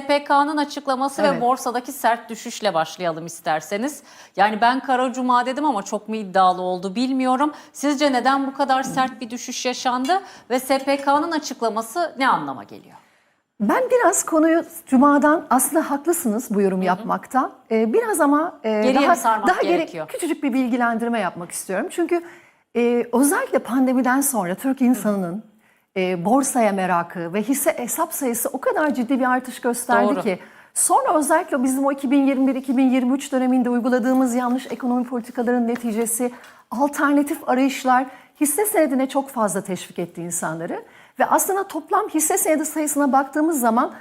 SPK'nın açıklaması ve Evet. borsadaki sert düşüşle başlayalım isterseniz. Yani ben Kara Cuma dedim ama çok mu iddialı oldu bilmiyorum. Sizce neden bu kadar sert bir düşüş yaşandı ve SPK'nın açıklaması ne anlama geliyor? Ben biraz konuyu Cuma'dan aslında haklısınız bu yorum yapmakta. Ee, biraz ama e, Geriye daha, daha geri- gerekiyor? küçücük bir bilgilendirme yapmak istiyorum. Çünkü e, özellikle pandemiden sonra Türk insanının e, borsaya merakı ve hisse hesap sayısı o kadar ciddi bir artış gösterdi Doğru. ki sonra özellikle bizim o 2021-2023 döneminde uyguladığımız yanlış ekonomi politikaların neticesi alternatif arayışlar hisse senedine çok fazla teşvik etti insanları. Ve aslında toplam hisse senedi sayısına baktığımız zaman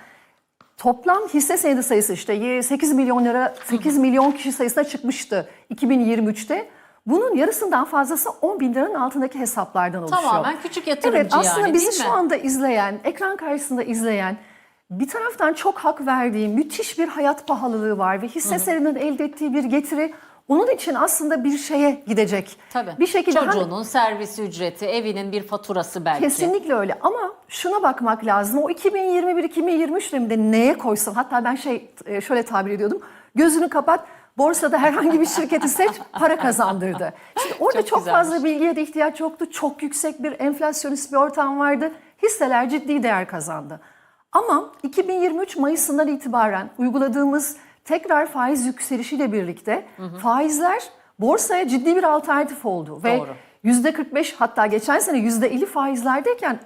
toplam hisse senedi sayısı işte 8 milyon lira 8 milyon kişi sayısına çıkmıştı 2023'te. Bunun yarısından fazlası 10 bin liranın altındaki hesaplardan oluşuyor. Tamamen küçük yatırımcı Evet aslında yani bizi değil mi? şu anda izleyen, ekran karşısında izleyen bir taraftan çok hak verdiği müthiş bir hayat pahalılığı var ve hisse senedinin elde ettiği bir getiri onun için aslında bir şeye gidecek. Tabii. Bir şekilde hani- Çocuğunun servis ücreti, evinin bir faturası belki. Kesinlikle öyle ama şuna bakmak lazım. O 2021-2023 döneminde neye koysan hatta ben şey e, şöyle tabir ediyordum. Gözünü kapat borsada herhangi bir şirketi seç para kazandırdı. Şimdi orada Çok çok, güzelmiş. fazla bilgiye de ihtiyaç yoktu. Çok yüksek bir enflasyonist bir ortam vardı. Hisseler ciddi değer kazandı. Ama 2023 Mayıs'ından itibaren uyguladığımız tekrar faiz yükselişiyle birlikte faizler borsaya ciddi bir alternatif oldu. Ve Doğru. %45 hatta geçen sene %50 faizlerdeyken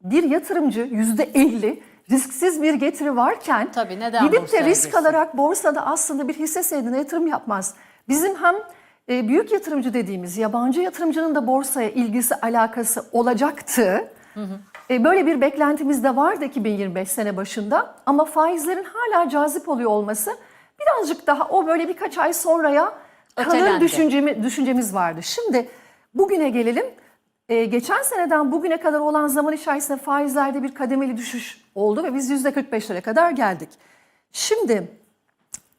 bir yatırımcı %50 risksiz bir getiri varken Tabii, neden gidip de risk girsin? alarak borsada aslında bir hisse senedine yatırım yapmaz. Bizim hem e, büyük yatırımcı dediğimiz yabancı yatırımcının da borsaya ilgisi alakası olacaktı. E, böyle bir beklentimiz de vardı 2025 sene başında ama faizlerin hala cazip oluyor olması birazcık daha o böyle birkaç ay sonraya kalır düşüncemi, düşüncemiz vardı. Şimdi bugüne gelelim. Ee, geçen seneden bugüne kadar olan zaman içerisinde faizlerde bir kademeli düşüş oldu ve biz %45'lere kadar geldik. Şimdi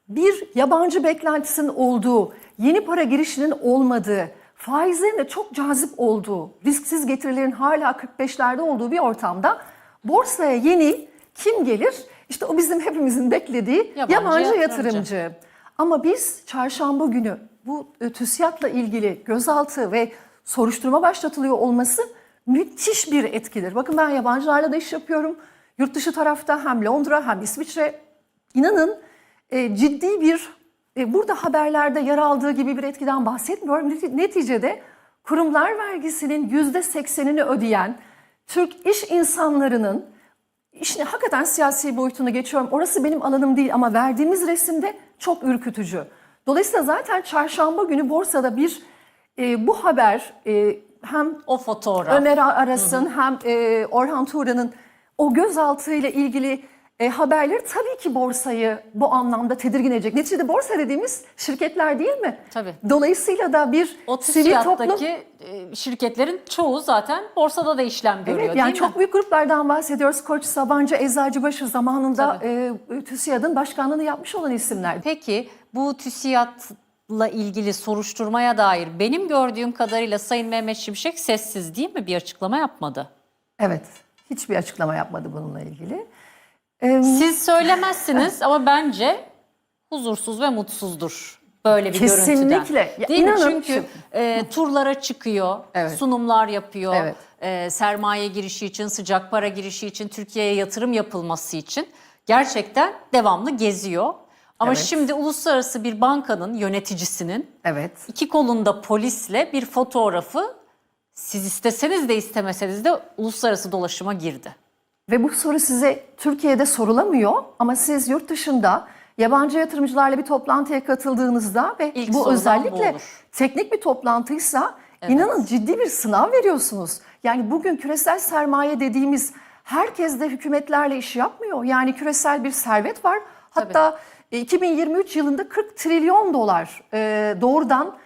bir yabancı beklentisinin olduğu, yeni para girişinin olmadığı, faizlerin de çok cazip olduğu, risksiz getirilerin hala 45'lerde olduğu bir ortamda borsaya yeni kim gelir? İşte o bizim hepimizin beklediği Yabancı yabancı, yatırımcı. yatırımcı. Ama biz çarşamba günü bu e, TÜSİAD'la ilgili gözaltı ve soruşturma başlatılıyor olması müthiş bir etkidir. Bakın ben yabancılarla da iş yapıyorum. Yurt dışı tarafta hem Londra hem İsviçre. İnanın e, ciddi bir e, burada haberlerde yer aldığı gibi bir etkiden bahsetmiyorum. Neti- Neticede kurumlar vergisinin yüzde seksenini ödeyen Türk iş insanlarının İşin hakikaten siyasi boyutuna geçiyorum. Orası benim alanım değil ama verdiğimiz resimde çok ürkütücü. Dolayısıyla zaten çarşamba günü borsada bir e, bu haber e, hem O fotoğraf. Ömer Aras'ın hem e, Orhan Turan'ın o gözaltı ile ilgili e, haberleri tabii ki borsayı bu anlamda tedirgin edecek. Neticede borsa dediğimiz şirketler değil mi? Tabii. Dolayısıyla da bir O sivil toplum... TÜSİAD'daki e, şirketlerin çoğu zaten borsada da işlem görüyor Evet değil yani mi? çok büyük gruplardan bahsediyoruz. Koç, Sabancı, Eczacıbaşı zamanında e, TÜSİAD'ın başkanlığını yapmış olan isimler. Peki bu TÜSİAD'la ilgili soruşturmaya dair benim gördüğüm kadarıyla Sayın Mehmet Şimşek sessiz değil mi? Bir açıklama yapmadı. Evet, hiçbir açıklama yapmadı bununla ilgili. E, Siz söylemezsiniz ama bence huzursuz ve mutsuzdur böyle bir Kesinlikle. görüntüden. Ya Değil mi? inanın Çünkü e, turlara çıkıyor, Evet. sunumlar yapıyor, Evet. e, sermaye girişi için, sıcak para girişi için, Türkiye'ye yatırım yapılması için gerçekten devamlı geziyor. Ama Evet. şimdi uluslararası bir bankanın yöneticisinin evet. iki kolunda polisle bir fotoğrafı siz isteseniz de istemeseniz de uluslararası dolaşıma girdi. Ve bu soru size Türkiye'de sorulamıyor ama siz yurt dışında yabancı yatırımcılarla bir toplantıya katıldığınızda ve İlk bu bu özellikle olur. teknik bir toplantıysa inanın ciddi bir sınav veriyorsunuz. Yani bugün küresel sermaye dediğimiz herkes de hükümetlerle iş yapmıyor. Yani küresel bir servet var. Hatta e, 2023 yılında 40 trilyon dolar e, doğrudan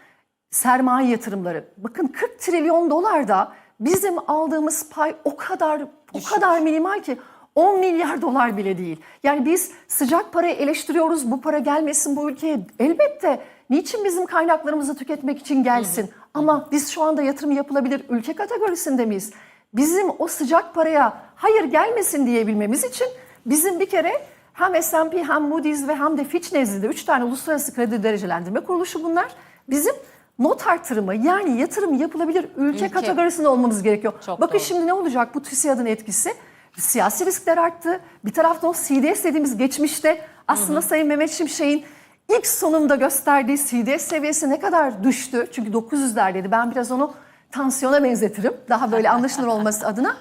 sermaye yatırımları. Bakın 40 trilyon dolar da bizim aldığımız pay o kadar o kadar minimal ki 10 milyar dolar bile değil. Yani biz sıcak parayı eleştiriyoruz. Bu para gelmesin bu ülkeye. Elbette niçin bizim kaynaklarımızı tüketmek için gelsin? Ama biz şu anda yatırım yapılabilir ülke kategorisinde miyiz? Bizim o sıcak paraya hayır gelmesin diyebilmemiz için bizim bir kere hem S&P hem Moody's ve hem de Fitch nezdinde 3 tane uluslararası kredi derecelendirme kuruluşu bunlar. Bizim not artırımı yani yatırım yapılabilir ülke, Ülke. kategorisinde olmamız gerekiyor. Çok Bakın doğru. şimdi ne olacak bu TÜSİAD'ın etkisi? Siyasi riskler arttı. Bir taraftan o CDS dediğimiz geçmişte aslında Sayın Mehmet Şimşek'in ilk sunumda gösterdiği CDS seviyesi ne kadar düştü? Çünkü 900'lerdeydi. Ben biraz onu tansiyona benzetirim. Daha böyle anlaşılır olması adına.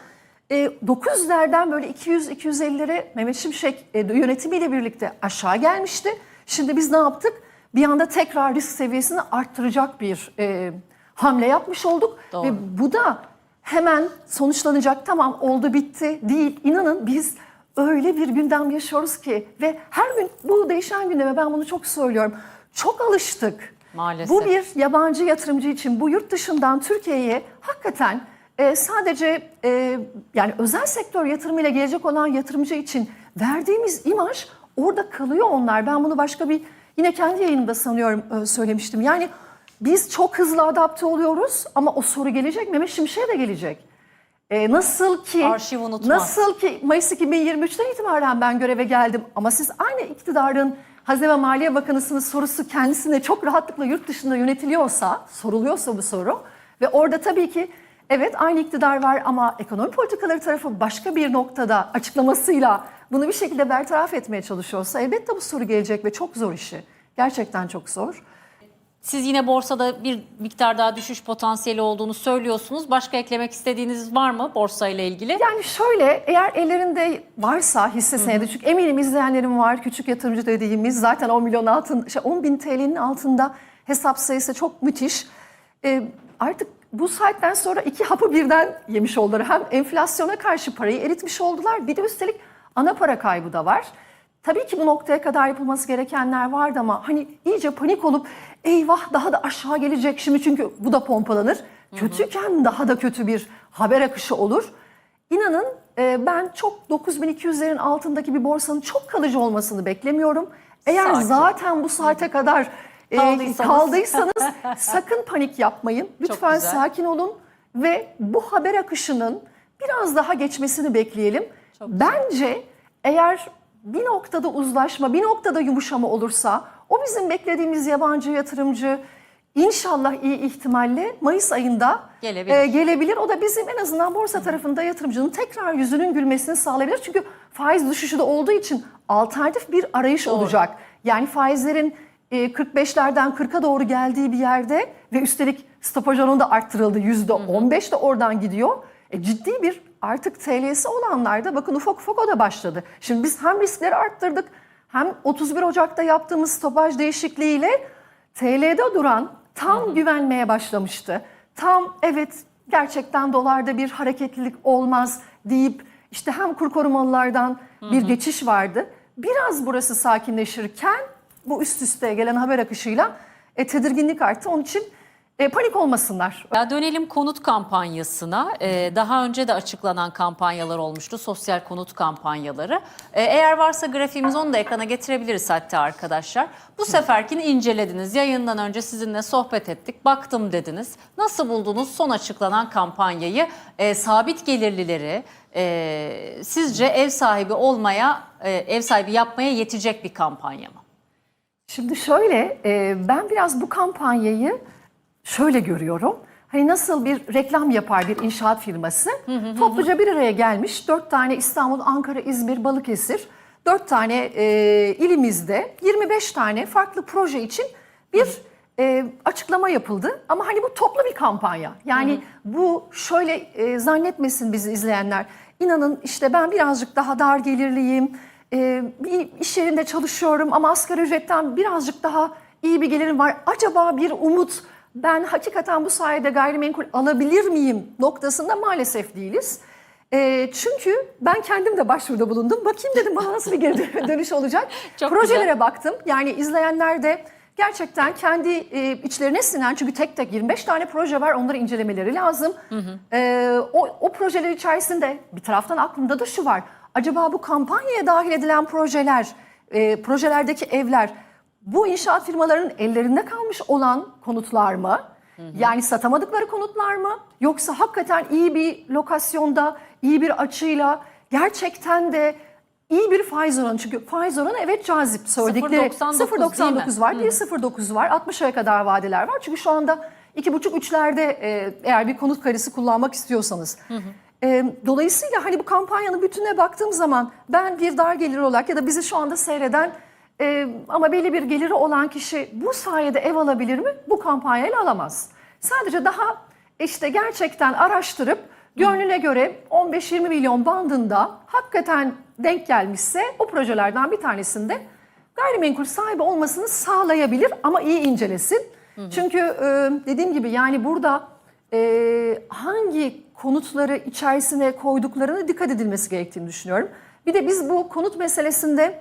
E, 900'lerden böyle 200-250'lere Mehmet Şimşek e, yönetimiyle birlikte aşağı gelmişti. Şimdi biz ne yaptık? Bir anda tekrar risk seviyesini arttıracak bir e, hamle yapmış olduk. Doğru. Ve bu da hemen sonuçlanacak tamam oldu bitti değil. İnanın biz öyle bir gündem yaşıyoruz ki ve her gün bu değişen gündeme ben bunu çok söylüyorum. Çok alıştık. Maalesef. Bu bir yabancı yatırımcı için bu yurt dışından Türkiye'ye hakikaten e, sadece e, yani özel sektör yatırımıyla gelecek olan yatırımcı için verdiğimiz imaj orada kalıyor onlar. Ben bunu başka bir yine kendi yayınımda sanıyorum e, söylemiştim. Yani biz çok hızlı adapte oluyoruz ama o soru gelecek Mehmet Şimşek'e de gelecek. E, nasıl ki Arşiv unutmaz. nasıl ki Mayıs 2023'ten itibaren ben göreve geldim ama siz aynı iktidarın Hazine ve Maliye Bakanısınız sorusu kendisine çok rahatlıkla yurt dışında yönetiliyorsa, soruluyorsa bu soru ve orada tabii ki evet aynı iktidar var ama ekonomi politikaları tarafı başka bir noktada açıklamasıyla bunu bir şekilde bertaraf etmeye çalışıyorsa elbette bu soru gelecek ve çok zor işi. Gerçekten çok zor. Siz yine borsada bir miktar daha düşüş potansiyeli olduğunu söylüyorsunuz. Başka eklemek istediğiniz var mı borsayla ilgili? Yani şöyle eğer ellerinde varsa hisse senedi çünkü eminim izleyenlerim var küçük yatırımcı dediğimiz zaten 10 milyon altın şey 10 bin TL'nin altında hesap sayısı çok müthiş. Ee, artık bu saatten sonra iki hapı birden yemiş oldular. Hem enflasyona karşı parayı eritmiş oldular bir de üstelik ana para kaybı da var. Tabii ki bu noktaya kadar yapılması gerekenler vardı ama hani iyice panik olup eyvah daha da aşağı gelecek şimdi çünkü bu da pompalanır. Kötüyken daha da kötü bir haber akışı olur. İnanın e, ben çok 9200'lerin altındaki bir borsanın çok kalıcı olmasını beklemiyorum. Eğer Sakin. zaten bu saate kadar Kaldıysanız. kaldıysanız sakın panik yapmayın. Lütfen sakin olun ve bu haber akışının biraz daha geçmesini bekleyelim. Bence eğer bir noktada uzlaşma, bir noktada yumuşama olursa o bizim beklediğimiz yabancı yatırımcı inşallah iyi ihtimalle Mayıs ayında Gelebilir. e, gelebilir. O da bizim en azından borsa tarafında yatırımcının tekrar yüzünün gülmesini sağlayabilir. Çünkü faiz düşüşü de olduğu için alternatif bir arayış Doğru. olacak. Yani faizlerin 45'lerden 40'a doğru geldiği bir yerde ve üstelik stopaj oranı da arttırıldı. %15 de oradan gidiyor. E, ciddi bir artık TL'si olanlarda bakın ufak ufak o da başladı. Şimdi biz hem riskleri arttırdık hem 31 Ocak'ta yaptığımız stopaj değişikliğiyle TL'de duran tam güvenmeye başlamıştı. Tam evet gerçekten dolarda bir hareketlilik olmaz deyip işte hem kur korumalılardan bir geçiş vardı. Biraz burası sakinleşirken bu üst üste gelen haber akışıyla e, tedirginlik arttı. Onun için e, panik olmasınlar. Ya dönelim konut kampanyasına. Ee, daha önce de açıklanan kampanyalar olmuştu. Sosyal konut kampanyaları. Ee, eğer varsa grafiğimiz onu da ekrana getirebiliriz hatta arkadaşlar. Bu seferkini incelediniz. Yayından önce sizinle sohbet ettik. Baktım dediniz. Nasıl buldunuz son açıklanan kampanyayı? Ee, sabit gelirlileri e, sizce ev sahibi olmaya, e, ev sahibi yapmaya yetecek bir kampanya mı? Şimdi şöyle e, ben biraz bu kampanyayı şöyle görüyorum. Hani nasıl bir reklam yapar bir inşaat firması topluca bir araya gelmiş dört tane İstanbul, Ankara, İzmir, Balıkesir dört tane e, ilimizde 25 tane farklı proje için bir e, açıklama yapıldı. Ama hani bu toplu bir kampanya. Yani bu şöyle e, zannetmesin bizi izleyenler. İnanın işte ben birazcık daha dar gelirliyim. E, bir iş yerinde çalışıyorum ama asgari ücretten birazcık daha iyi bir gelirim var. Acaba bir umut ben hakikaten bu sayede gayrimenkul alabilir miyim noktasında maalesef değiliz. E, çünkü ben kendim de başvuruda bulundum. Bakayım dedim bana nasıl bir geri dönüş olacak. Çok Projelere güzel. baktım. Yani izleyenler de gerçekten kendi e, içlerine sinen çünkü tek tek 25 tane proje var onları incelemeleri lazım. E, o, o projeler içerisinde bir taraftan aklımda da şu var. Acaba bu kampanyaya dahil edilen projeler, e, projelerdeki evler bu inşaat firmalarının ellerinde kalmış olan konutlar mı? Yani satamadıkları konutlar mı? Yoksa hakikaten iyi bir lokasyonda, iyi bir açıyla gerçekten de iyi bir faiz oranı. Çünkü faiz oranı evet cazip söyledikleri 0.99 0.99 değil mi? var, bir 0.9 var, 60 aya kadar vadeler var. Çünkü şu anda 2,5-3'lerde e, eğer bir konut karesi kullanmak istiyorsanız. E, dolayısıyla hani bu kampanyanın bütününe baktığım zaman ben bir dar gelir olarak ya da bizi şu anda seyreden e, ama belli bir geliri olan kişi bu sayede ev alabilir mi? Bu kampanyayla alamaz. Sadece daha işte gerçekten araştırıp gönlüne göre 15-20 milyon bandında hakikaten denk gelmişse o projelerden bir tanesinde gayrimenkul sahibi olmasını sağlayabilir ama iyi incelesin. Çünkü e, dediğim gibi yani burada e, hangi konutları içerisine koyduklarına dikkat edilmesi gerektiğini düşünüyorum. Bir de biz bu konut meselesinde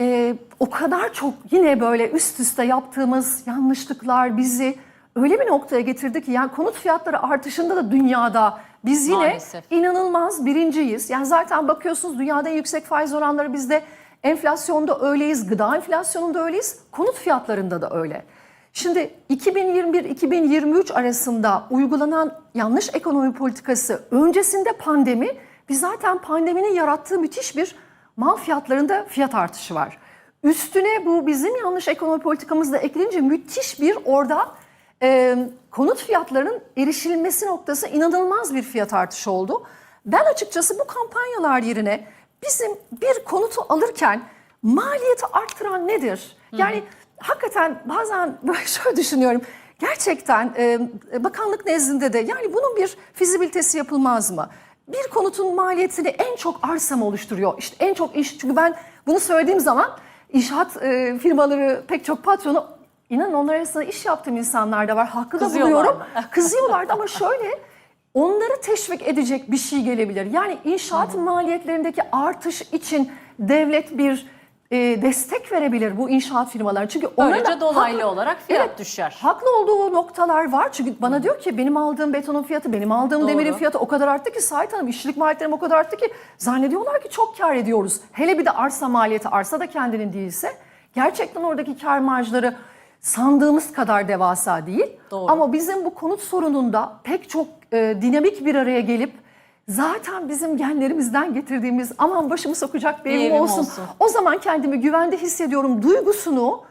e, o kadar çok yine böyle üst üste yaptığımız yanlışlıklar bizi öyle bir noktaya getirdi ki yani konut fiyatları artışında da dünyada biz yine Maalesef. inanılmaz birinciyiz. Yani zaten bakıyorsunuz dünyada en yüksek faiz oranları bizde. Enflasyonda öyleyiz, gıda enflasyonunda öyleyiz, konut fiyatlarında da öyle. Şimdi 2021-2023 arasında uygulanan yanlış ekonomi politikası öncesinde pandemi, biz zaten pandeminin yarattığı müthiş bir mal fiyatlarında fiyat artışı var. Üstüne bu bizim yanlış ekonomi politikamızla eklenince müthiş bir orada e, konut fiyatlarının erişilmesi noktası inanılmaz bir fiyat artışı oldu. Ben açıkçası bu kampanyalar yerine bizim bir konutu alırken maliyeti arttıran nedir? Yani hakikaten bazen böyle şöyle düşünüyorum. Gerçekten e, bakanlık nezdinde de yani bunun bir fizibilitesi yapılmaz mı? Bir konutun maliyetini en çok arsa mı oluşturuyor? İşte en çok iş çünkü ben bunu söylediğim zaman inşaat e, firmaları pek çok patronu inanın onlar arasında iş yaptığım insanlar da var. Hakkı da buluyorum. Kızıyorlardı ama şöyle onları teşvik edecek bir şey gelebilir. Yani inşaat maliyetlerindeki artış için devlet bir e, destek verebilir bu inşaat firmalarına. Çünkü Böylece da dolaylı haklı- olarak fiyat Evet, düşer. Haklı olduğu noktalar var. Çünkü bana diyor ki benim aldığım betonun fiyatı, benim aldığım Doğru. demirin fiyatı o kadar arttı ki Sait Hanım işçilik maliyetlerim o kadar arttı ki zannediyorlar ki çok kar ediyoruz. Hele bir de arsa maliyeti, arsa da kendinin değilse gerçekten oradaki kar marjları sandığımız kadar devasa değil. Doğru. Ama bizim bu konut sorununda pek çok e, dinamik bir araya gelip zaten bizim genlerimizden getirdiğimiz aman başımı sokacak bir Bir evim olsun. olsun. O zaman kendimi güvende hissediyorum duygusunu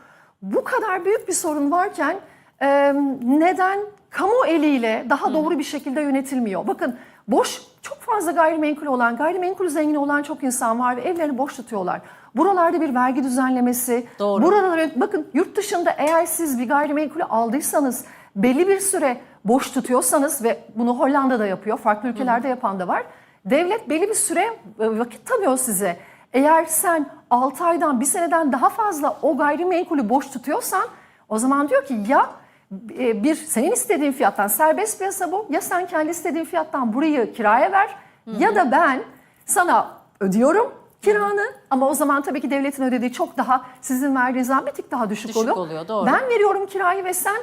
bu kadar büyük bir sorun varken e, neden kamu eliyle daha doğru bir şekilde yönetilmiyor? Bakın boş çok fazla gayrimenkul olan, gayrimenkul zengini olan çok insan var ve evlerini boş tutuyorlar. Buralarda bir vergi düzenlemesi, Doğru. buralara bakın yurt dışında eğer siz bir gayrimenkulü aldıysanız belli bir süre boş tutuyorsanız ve bunu Hollanda'da yapıyor, farklı ülkelerde yapan da var. Devlet belli bir süre e, vakit tanıyor size. Eğer sen 6 aydan bir seneden daha fazla o gayrimenkulü boş tutuyorsan o zaman diyor ki ya e, bir senin istediğin fiyattan serbest piyasa bu ya sen kendi istediğin fiyattan burayı kiraya ver ya da ben sana ödüyorum kiranı ama o zaman tabii ki devletin ödediği çok daha sizin verdiğinizden bir tık daha düşük, Düşük oluyor. oluyor, doğru. Ben veriyorum kirayı ve sen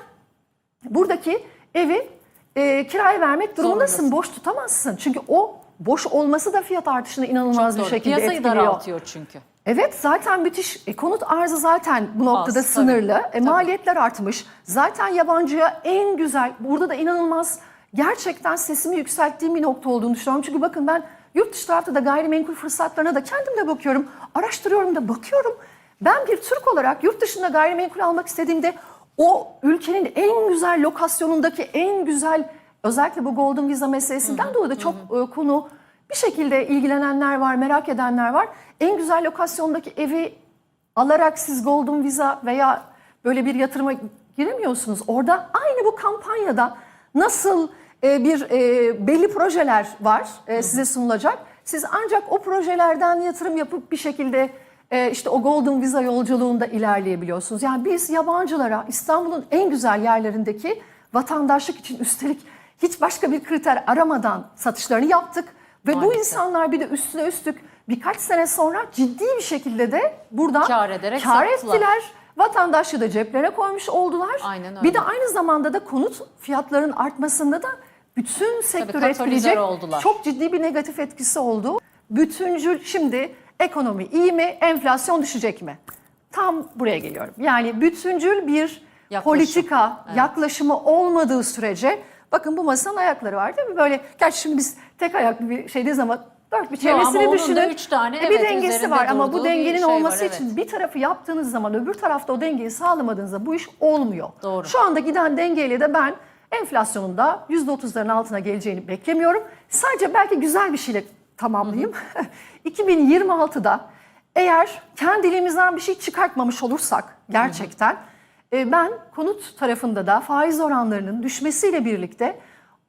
buradaki evi e, kiraya vermek durumundasın. Zorundasın. Boş tutamazsın. Çünkü o boş olması da fiyat artışını inanılmaz bir Doğru. şekilde Piyasayı etkiliyor. daraltıyor çünkü. Evet zaten müthiş. E, konut arzı zaten bu noktada Az, sınırlı. tabii, E, maliyetler artmış. Zaten yabancıya en güzel, burada da inanılmaz gerçekten sesimi yükselttiğim bir nokta olduğunu düşünüyorum. Çünkü bakın ben yurt dışı tarafta da gayrimenkul fırsatlarına da kendim de bakıyorum. Araştırıyorum da bakıyorum. Ben bir Türk olarak yurt dışında gayrimenkul almak istediğimde o ülkenin en güzel lokasyonundaki en güzel özellikle bu Golden Visa meselesinden dolayı da çok e, konu bir şekilde ilgilenenler var, merak edenler var. En güzel lokasyondaki evi alarak siz Golden Visa veya böyle bir yatırıma giremiyorsunuz. Orada aynı bu kampanyada nasıl e, bir e, belli projeler var e, size sunulacak. Siz ancak o projelerden yatırım yapıp bir şekilde e, işte o Golden Visa yolculuğunda ilerleyebiliyorsunuz. Yani biz yabancılara İstanbul'un en güzel yerlerindeki vatandaşlık için üstelik hiç başka bir kriter aramadan satışlarını yaptık. Ve bu Maalesef. insanlar bir de üstüne üstlük birkaç sene sonra ciddi bir şekilde de buradan Kâr ederek sattılar. ettiler. Vatandaşlığı da ceplerine koymuş oldular. Aynen öyle. Bir de aynı zamanda da konut fiyatlarının artmasında da bütün sektörü etkileyecek oldular. çok ciddi bir negatif etkisi oldu. Bütüncül şimdi ekonomi iyi mi, enflasyon düşecek mi? Tam buraya geliyorum. Yani bütüncül bir Yaklaşım. politika yaklaşımı olmadığı sürece bakın bu masanın ayakları var değil mi? Böyle gerçi şimdi biz tek ayaklı bir şeydeyiz ama Dört bir Yo, çevresini da düşünün. üç tane, E, evet, bir dengesi var ama bu dengenin şey var, olması evet. için bir tarafı yaptığınız zaman öbür tarafta o dengeyi sağlamadığınızda bu iş olmuyor. Doğru. Şu anda giden dengeyle de ben enflasyonun da %30'ların altına geleceğini beklemiyorum. Sadece belki güzel bir şeyle tamamlayayım. 2026'da eğer kendiliğimizden bir şey çıkartmamış olursak gerçekten e, ben konut tarafında da faiz oranlarının düşmesiyle birlikte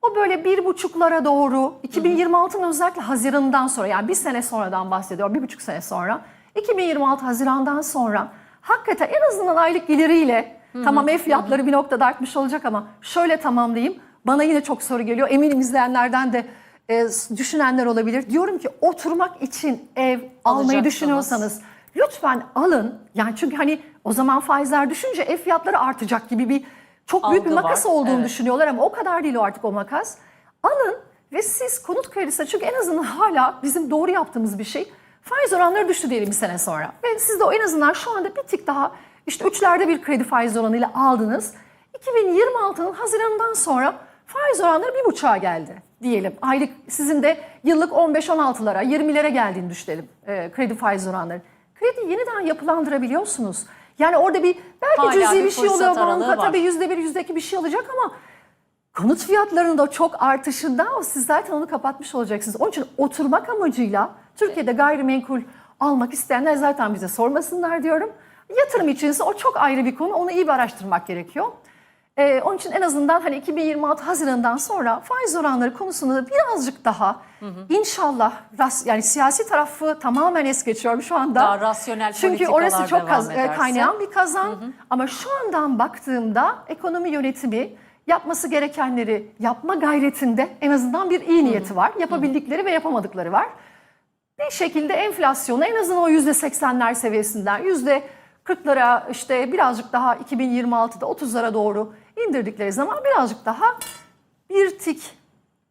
o böyle bir buçuklara doğru 2026'nın özellikle Haziran'dan sonra yani bir sene sonradan bahsediyorum bir buçuk sene sonra 2026 Haziran'dan sonra hakikaten en azından aylık geliriyle tamam ev fiyatları bir noktada artmış olacak ama şöyle tamamlayayım bana yine çok soru geliyor. Eminim izleyenlerden de e, düşünenler olabilir diyorum ki oturmak için ev almayı düşünüyorsanız lütfen alın yani çünkü hani o zaman faizler düşünce ev fiyatları artacak gibi bir çok büyük bir Algı makas var, olduğunu evet. düşünüyorlar ama o kadar değil o artık o makas. Alın ve siz konut kredisi çünkü en azından hala bizim doğru yaptığımız bir şey faiz oranları düştü diyelim bir sene sonra. Ve siz de o en azından şu anda bir tık daha işte üçlerde bir kredi faiz oranıyla aldınız. 2026'nın Haziran'dan sonra faiz oranları bir buçuğa geldi diyelim. Aylık sizin de yıllık 15-16'lara 20'lere geldiğini düşünelim e, kredi faiz oranları. Kredi yeniden yapılandırabiliyorsunuz. Yani orada bir belki Hala cüzi bir bir şey oluyor banka tabii yüzde bir yüzde iki bir şey alacak ama konut fiyatlarının da çok artışında o siz zaten onu kapatmış olacaksınız. Onun için oturmak amacıyla Türkiye'de gayrimenkul almak isteyenler zaten bize sormasınlar diyorum. Yatırım içinse o çok ayrı bir konu. Onu iyi bir araştırmak gerekiyor. Ee, onun için en azından hani 2026 Haziran'dan sonra faiz oranları konusunda da birazcık daha inşallah ras- yani siyasi tarafı tamamen es geçiyorum şu anda. Daha rasyonel Çünkü orası çok kaz- e, ederse. kaynayan bir kazan. Ama şu andan baktığımda ekonomi yönetimi yapması gerekenleri yapma gayretinde en azından bir iyi niyeti var. Yapabildikleri ve yapamadıkları var. Bir şekilde enflasyonu en azından o yüzde seksenler seviyesinden yüzde 40'lara işte birazcık daha 2026'da 30'lara doğru indirdikleri zaman birazcık daha bir tik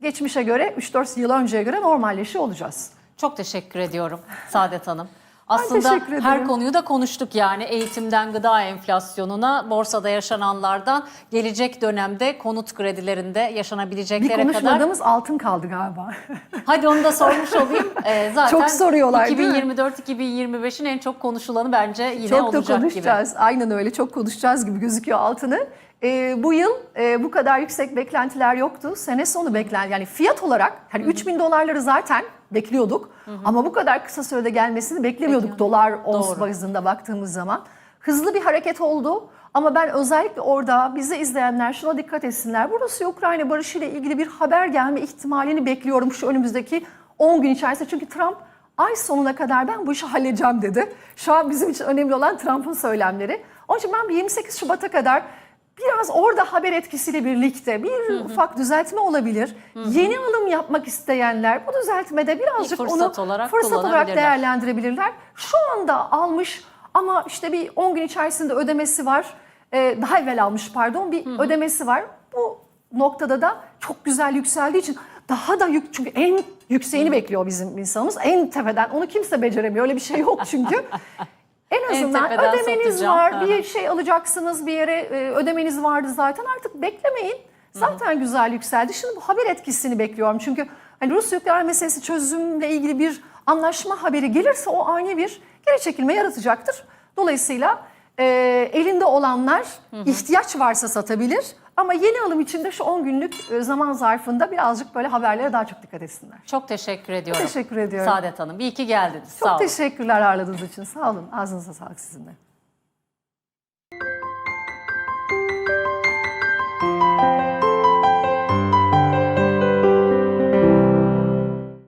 geçmişe göre 3-4 yıl önceye göre normalleşiyor olacağız. Çok teşekkür ediyorum Saadet Hanım. Aslında teşekkür her konuyu da konuştuk yani eğitimden gıda enflasyonuna, borsada yaşananlardan, gelecek dönemde konut kredilerinde Bir yaşanabileceklere kadar. konuşmadığımız altın kaldı galiba. Hadi onu da sormuş olayım. Ee, zaten Çok soruyorlar, değil mi? 2024-2025'in en çok konuşulanı bence yine Çok da olacak gibi. konuşacağız. Aynen öyle çok konuşacağız gibi gözüküyor altını. Ee, bu yıl e, bu kadar yüksek beklentiler yoktu. Sene sonu beklen yani fiyat olarak hani 3000 dolarları zaten bekliyorduk. Ama bu kadar kısa sürede gelmesini beklemiyorduk dolar ons Doğru. bazında baktığımız zaman. Hızlı bir hareket oldu. Ama ben özellikle orada bizi izleyenler şuna dikkat etsinler. Bu Rusya-Ukrayna barışı ile ilgili bir haber gelme ihtimalini bekliyorum şu önümüzdeki 10 gün içerisinde. Çünkü Trump ay sonuna kadar ben bu işi halledeceğim dedi. Şu an bizim için önemli olan Trump'ın söylemleri. Onun için ben bir 28 Şubat'a kadar biraz orada haber etkisiyle birlikte bir ufak düzeltme olabilir. Yeni alım yapmak isteyenler bu düzeltmede birazcık Bir fırsat onu olarak fırsat olarak değerlendirebilirler. Şu anda almış ama işte bir 10 gün içerisinde ödemesi var. Ee, daha evvel almış pardon bir ödemesi var. Bu noktada da çok güzel yükseldiği için daha da yük çünkü en yükseğini bekliyor bizim insanımız. En tepeden onu kimse beceremiyor. Öyle bir şey yok çünkü. En azından tepeden ödemeniz satacağım. var, Hı hı. bir şey alacaksınız bir yere e, ödemeniz vardı zaten artık beklemeyin. Zaten güzel yükseldi. Şimdi bu haber etkisini bekliyorum. Çünkü hani Rusya Ukrayna meselesi çözümle ilgili bir anlaşma haberi gelirse o ani bir geri çekilme yaratacaktır. Dolayısıyla e, elinde olanlar ihtiyaç varsa satabilir. Ama yeni alım için de şu 10 günlük e, zaman zarfında birazcık böyle haberlere daha çok dikkat etsinler. Çok teşekkür ediyorum. Teşekkür ediyorum. Saadet Hanım. İyi ki geldiniz. Çok Sağ olun. teşekkürler ağırladığınız için. Sağ olun. Ağzınıza sağlık sizinle.